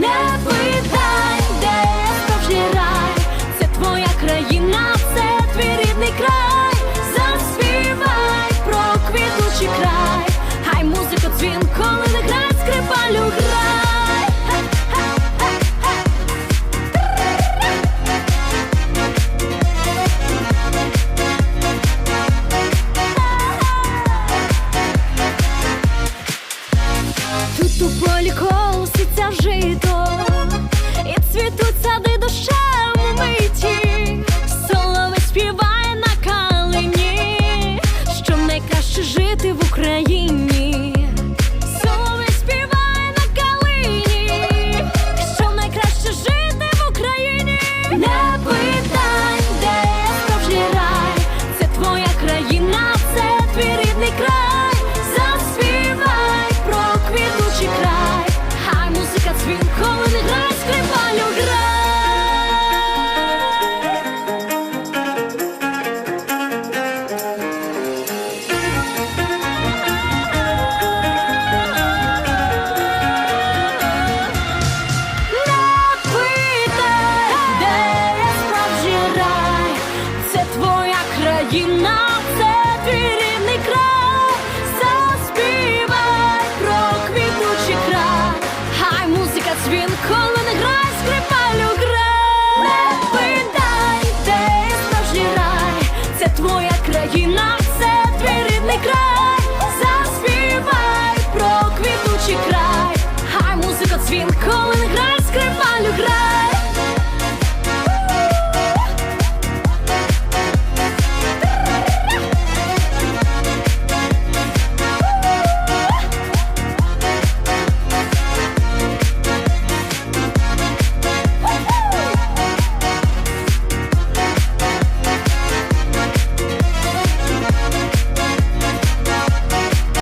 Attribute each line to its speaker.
Speaker 1: Не питай, де справжній рай, це твоя країна, це твій край. Заспівай про квітучий край, хай музика дзвін, коли не грай. Тут у полі колоситься жито, твоя країна, це твій рідний край. Заспівай про квітучий край, хай музика дзвін, коли не грай,